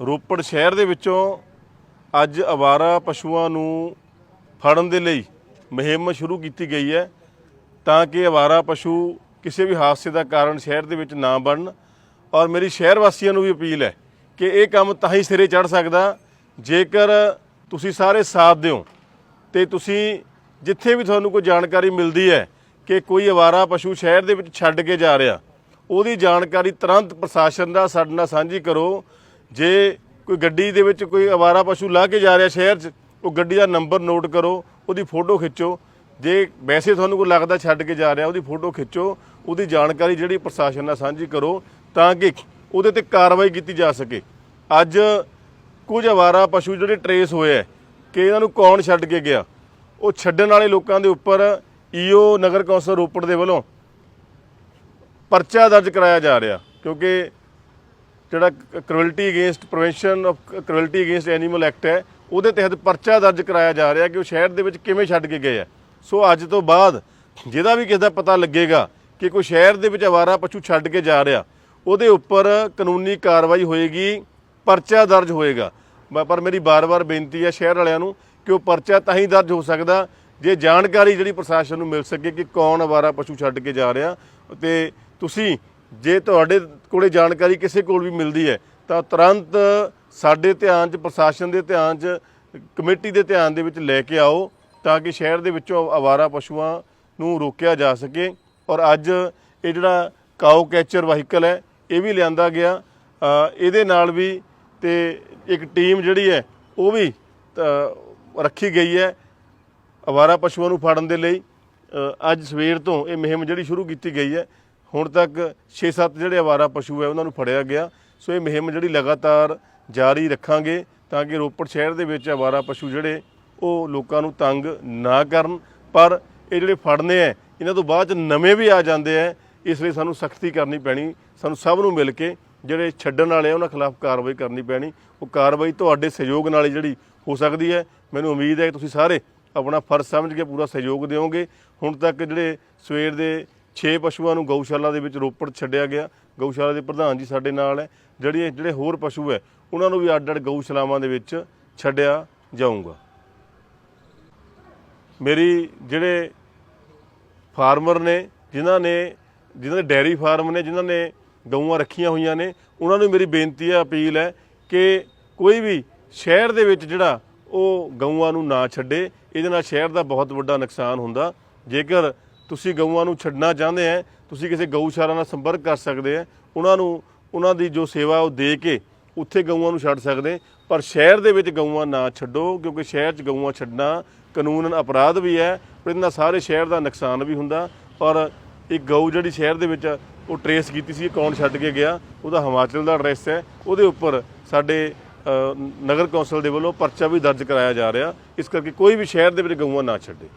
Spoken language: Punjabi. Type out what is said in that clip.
ਰੋਪੜ ਸ਼ਹਿਰ ਦੇ ਵਿੱਚੋਂ ਅੱਜ ਅਵਾਰਾ ਪਸ਼ੂਆਂ ਨੂੰ ਫੜਨ ਦੇ ਲਈ ਮੁਹਿੰਮ ਸ਼ੁਰੂ ਕੀਤੀ ਗਈ ਹੈ ਤਾਂ ਕਿ ਅਵਾਰਾ ਪਸ਼ੂ ਕਿਸੇ ਵੀ ਹਾਦਸੇ ਦਾ ਕਾਰਨ ਸ਼ਹਿਰ ਦੇ ਵਿੱਚ ਨਾ ਬਣਨ। ਔਰ ਮੇਰੀ ਸ਼ਹਿਰ ਵਾਸੀਆਂ ਨੂੰ ਵੀ ਅਪੀਲ ਹੈ ਕਿ ਇਹ ਕੰਮ ਤਾਂ ਹੀ ਸਿਰੇ ਚੜ ਸਕਦਾ। ਜੇਕਰ ਤੁਸੀਂ ਸਾਰੇ ਸਾਥ ਦਿਓ ਤੇ ਤੁਸੀਂ ਜਿੱਥੇ ਵੀ ਤੁਹਾਨੂੰ ਕੋਈ ਜਾਣਕਾਰੀ ਮਿਲਦੀ ਹੈ ਕਿ ਕੋਈ ਅਵਾਰਾ ਪਸ਼ੂ ਸ਼ਹਿਰ ਦੇ ਵਿੱਚ ਛੱਡ ਕੇ ਜਾ ਰਿਹਾ, ਉਹਦੀ ਜਾਣਕਾਰੀ ਤੁਰੰਤ ਪ੍ਰਸ਼ਾਸਨ ਦਾ ਸਾਡੇ ਨਾਲ ਸਾਂਝੀ ਕਰੋ ਜੇ ਕੋਈ ਗੱਡੀ ਦੇ ਵਿੱਚ ਕੋਈ ਅਵਾਰਾ ਪਸ਼ੂ ਲਾ ਕੇ ਜਾ ਰਿਹਾ ਸ਼ਹਿਰ 'ਚ, ਉਹ ਗੱਡੀ ਦਾ ਨੰਬਰ ਨੋਟ ਕਰੋ, ਉਹਦੀ ਫੋਟੋ ਖਿੱਚੋ। ਜੇ ਵੈਸੇ ਤੁਹਾਨੂੰ ਕੋਈ ਲੱਗਦਾ ਛੱਡ ਕੇ ਜਾ ਰਿਹਾ, ਉਹਦੀ ਫੋਟੋ ਖਿੱਚੋ, ਉਹਦੀ ਜਾਣਕਾਰੀ ਜਿਹੜੀ ਪ੍ਰਸ਼ਾਸਨ ਨਾਲ ਸਾਂਝੀ ਕਰੋ ਤਾਂ ਕਿ ਉਹਦੇ ਤੇ ਕਾਰਵਾਈ ਕੀਤੀ ਜਾ ਸਕੇ। ਅੱਜ ਕੁਝ ਅਵਾਰਾ ਪਸ਼ੂ ਜਿਹੜੇ ਟਰੇਸ ਹੋਏ ਹੈ ਕਿ ਇਹਨਾਂ ਨੂੰ ਕੌਣ ਛੱਡ ਕੇ ਗਿਆ? ਉਹ ਛੱਡਣ ਵਾਲੇ ਲੋਕਾਂ ਦੇ ਉੱਪਰ ਈਓ ਨਗਰ ਕੌਂਸਲ ਰੋਪੜ ਦੇ ਵੱਲੋਂ ਪਰਚਾ ਦਰਜ ਕਰਾਇਆ ਜਾ ਰਿਹਾ, ਕਿਉਂਕਿ ਜਿਹੜਾ cruelty against prevention of cruelty against animal act ਹੈ, ਉਹਦੇ ਤਹਿਤ ਪਰਚਾ ਦਰਜ ਕਰਾਇਆ ਜਾ ਰਿਹਾ ਕਿ ਉਹ ਸ਼ਹਿਰ ਦੇ ਵਿੱਚ ਕਿਵੇਂ ਛੱਡ ਕੇ ਗਏ ਆ। ਸੋ ਅੱਜ ਤੋਂ ਬਾਅਦ ਜਿਹਦਾ ਵੀ ਕਿਸੇ ਦਾ ਪਤਾ ਲੱਗੇਗਾ ਕਿ ਕੋਈ ਸ਼ਹਿਰ ਦੇ ਵਿੱਚ ਆਵਾਰਾ ਪਸ਼ੂ ਛੱਡ ਕੇ ਜਾ ਰਿਹਾ, ਉਹਦੇ ਉੱਪਰ ਕਾਨੂੰਨੀ ਕਾਰਵਾਈ ਹੋਏਗੀ, ਪਰਚਾ ਦਰਜ ਹੋਏਗਾ। ਪਰ ਮੇਰੀ ਬਾਰ-ਬਾਰ ਬੇਨਤੀ ਹੈ ਸ਼ਹਿਰ ਵਾਲਿਆਂ ਨੂੰ ਕਿ ਉਹ ਪਰਚਾ ਤਾਂ ਹੀ ਦਰਜ ਹੋ ਸਕਦਾ, ਜੇ ਜਾਣਕਾਰੀ ਜਿਹੜੀ ਪ੍ਰਸ਼ਾਸਨ ਨੂੰ ਮਿਲ ਸਕੇ ਕਿ ਕੌਣ ਆਵਾਰਾ ਪਸ਼ੂ ਛੱਡ ਕੇ ਜਾ ਰਿਹਾ। ਤੇ ਤੁਸੀਂ ਜੇ ਤੁਹਾਡੇ ਕੋਲੇ ਜਾਣਕਾਰੀ ਕਿਸੇ ਕੋਲ ਵੀ ਮਿਲਦੀ ਹੈ, ਤਾਂ ਤੁਰੰਤ ਸਾਡੇ ਧਿਆਨ 'ਚ, ਪ੍ਰਸ਼ਾਸਨ ਦੇ ਧਿਆਨ 'ਚ, ਕਮੇਟੀ ਦੇ ਧਿਆਨ ਦੇ ਵਿੱਚ ਲੈ ਕੇ ਆਓ, ਤਾਂ ਕਿ ਸ਼ਹਿਰ ਦੇ ਵਿੱਚੋਂ ਆਵਾਰਾ ਪਸ਼ੂਆਂ ਨੂੰ ਰੋਕਿਆ ਜਾ ਸਕੇ। ਔਰ ਅੱਜ ਇਹ ਜਿਹੜਾ ਕਾਓ ਕੈਚਰ ਵਾਹੀਕਲ ਹੈ, ਇਹ ਵੀ ਲਿਆਂਦਾ ਗਿਆ। ਇਹਦੇ ਨਾਲ ਵੀ ਤੇ ਇੱਕ ਟੀਮ ਜਿਹੜੀ ਹੈ, ਉਹ ਵੀ ਰੱਖੀ ਗਈ ਹੈ ਅਵਾਰਾ ਪਸ਼ੂਆਂ ਨੂੰ ਫੜਨ ਦੇ ਲਈ। ਅੱਜ ਸਵੇਰ ਤੋਂ ਇਹ ਮੁਹਿੰਮ ਜਿਹੜੀ ਸ਼ੁਰੂ ਕੀਤੀ ਗਈ ਹੈ ਹੁਣ ਤੱਕ 6-7 ਜਿਹੜੇ ਅਵਾਰਾ ਪਸ਼ੂ ਹੈ, ਉਹਨਾਂ ਨੂੰ ਫੜਿਆ ਗਿਆ। ਸੋ ਇਹ ਮੁਹਿੰਮ ਜਿਹੜੀ ਲਗਾਤਾਰ ਜਾਰੀ ਰੱਖਾਂਗੇ ਤਾਂ ਕਿ ਰੋਪੜ ਸ਼ਹਿਰ ਦੇ ਵਿੱਚ ਅਵਾਰਾ ਪਸ਼ੂ ਜਿਹੜੇ, ਉਹ ਲੋਕਾਂ ਨੂੰ ਤੰਗ ਨਾ ਕਰਨ। ਪਰ ਇਹ ਜਿਹੜੇ ਫੜਨੇ ਆ ਇਹਨਾਂ ਤੋਂ ਬਾਅਦ ਚ ਨਵੇਂ ਵੀ ਆ ਜਾਂਦੇ ਆ ਇਸ ਲਈ ਸਾਨੂੰ ਸਖਤੀ ਕਰਨੀ ਪੈਣੀ। ਸਾਨੂੰ ਸਭ ਨੂੰ ਮਿਲ ਕੇ ਜਿਹੜੇ ਛੱਡਣ ਵਾਲੇ ਆ, ਉਹਨਾਂ ਖਿਲਾਫ ਕਾਰਵਾਈ ਕਰਨੀ ਪੈਣੀ। ਉਹ ਕਾਰਵਾਈ ਤੁਹਾਡੇ ਸਹਿਯੋਗ ਨਾਲ ਹੀ ਜਿਹੜੀ ਹੋ ਸਕਦੀ ਹੈ। ਮੈਨੂੰ ਉਮੀਦ ਹੈ ਕਿ ਤੁਸੀਂ ਸਾਰੇ ਆਪਣਾ ਫਰਜ਼ ਸਮਝ ਕੇ ਪੂਰਾ ਸਹਿਯੋਗ ਦਿਓਗੇ। ਹੁਣ ਤੱਕ ਜਿਹੜੇ ਸਵੇਰ ਦੇ 6 ਪਸ਼ੂਆਂ ਨੂੰ ਗਊਸ਼ਾਲਾ ਦੇ ਵਿੱਚ ਰੋਪੜ ਛੱਡਿਆ ਗਿਆ। ਗਊਸ਼ਾਲਾ ਦੇ ਪ੍ਰਧਾਨ ਜੀ ਸਾਡੇ ਨਾਲ ਹੈ। ਜਿਹੜੀ ਜਿਹੜੇ ਹੋਰ ਪਸ਼ੂ ਹੈ, ਉਹਨਾਂ ਨੂੰ ਵੀ ਅੱਡ-ਅੱਡ ਗਊਸ਼ਾਲਾਵਾਂ ਦੇ ਵਿੱਚ ਛੱਡਿਆ ਜਾਊਗਾ। ਮੇਰੀ ਜਿਹੜੇ ਫਾਰਮਰ ਨੇ, ਜਿਨ੍ਹਾਂ ਨੇ ਜਿਨ੍ਹਾਂ ਦੇ ਡੈਰੀ ਫਾਰਮ ਨੇ, ਜਿਨ੍ਹਾਂ ਨੇ ਗਊਆਂ ਰੱਖੀਆਂ ਹੋਈਆਂ ਨੇ, ਉਹਨਾਂ ਨੂੰ ਮੇਰੀ ਬੇਨਤੀ ਹੈ, ਅਪੀਲ ਹੈ ਕਿ ਕੋਈ ਵੀ ਸ਼ਹਿਰ ਦੇ ਵਿੱਚ ਜਿਹੜਾ ਉਹ ਗਊਆਂ ਨੂੰ ਨਾ ਛੱਡੇ। ਇਹਦੇ ਨਾਲ ਸ਼ਹਿਰ ਦਾ ਬਹੁਤ ਵੱਡਾ ਨੁਕਸਾਨ ਹੁੰਦਾ। ਜੇਕਰ ਤੁਸੀਂ ਗਊਆਂ ਨੂੰ ਛੱਡਣਾ ਚਾਹੁੰਦੇ ਆ, ਤੁਸੀਂ ਕਿਸੇ ਗਊਸ਼ਾਲਾ ਨਾਲ ਸੰਪਰਕ ਕਰ ਸਕਦੇ ਆ, ਉਹਨਾਂ ਨੂੰ, ਉਹਨਾਂ ਦੀ ਜੋ ਸੇਵਾ ਉਹ ਦੇ ਕੇ ਉੱਥੇ ਗਊਆਂ ਨੂੰ ਛੱਡ ਸਕਦੇ ਪਰ ਸ਼ਹਿਰ ਦੇ ਵਿੱਚ ਗਊਆਂ ਨਾ ਛੱਡੋ, ਕਿਉਂਕਿ ਸ਼ਹਿਰ 'ਚ ਗਊਆਂ ਛੱਡਣਾ ਕਾਨੂੰਨਨ ਅਪਰਾਧ ਵੀ ਹੈ, ਪਰ ਇਹਦੇ ਨਾਲ ਸਾਰੇ ਸ਼ਹਿਰ ਦਾ ਨੁਕਸਾਨ ਵੀ ਹੁੰਦਾ, ਔਰ ਇੱਕ ਗਊ ਜਿਹੜੀ ਸ਼ਹਿਰ ਦੇ ਵਿੱਚ ਉਹ ਟਰੇਸ ਕੀਤੀ ਸੀ ਕੌਣ ਛੱਡ ਕੇ ਗਿਆ, ਉਹਦਾ ਹਿਮਾਚਲ ਦਾ ਐਡਰੈਸ ਹੈ, ਉਹਦੇ ਉੱਪਰ ਸਾਡੇ ਨਗਰ ਕੌਂਸਲ ਦੇ ਵੱਲੋਂ ਪਰਚਾ ਵੀ ਦਰਜ ਕਰਾਇਆ ਜਾ ਰਿਹਾ, ਇਸ ਕਰਕੇ ਕੋਈ ਵੀ ਸ਼ਹਿਰ ਦੇ ਵਿੱਚ ਗਊਆਂ ਨਾ ਛੱਡੇ।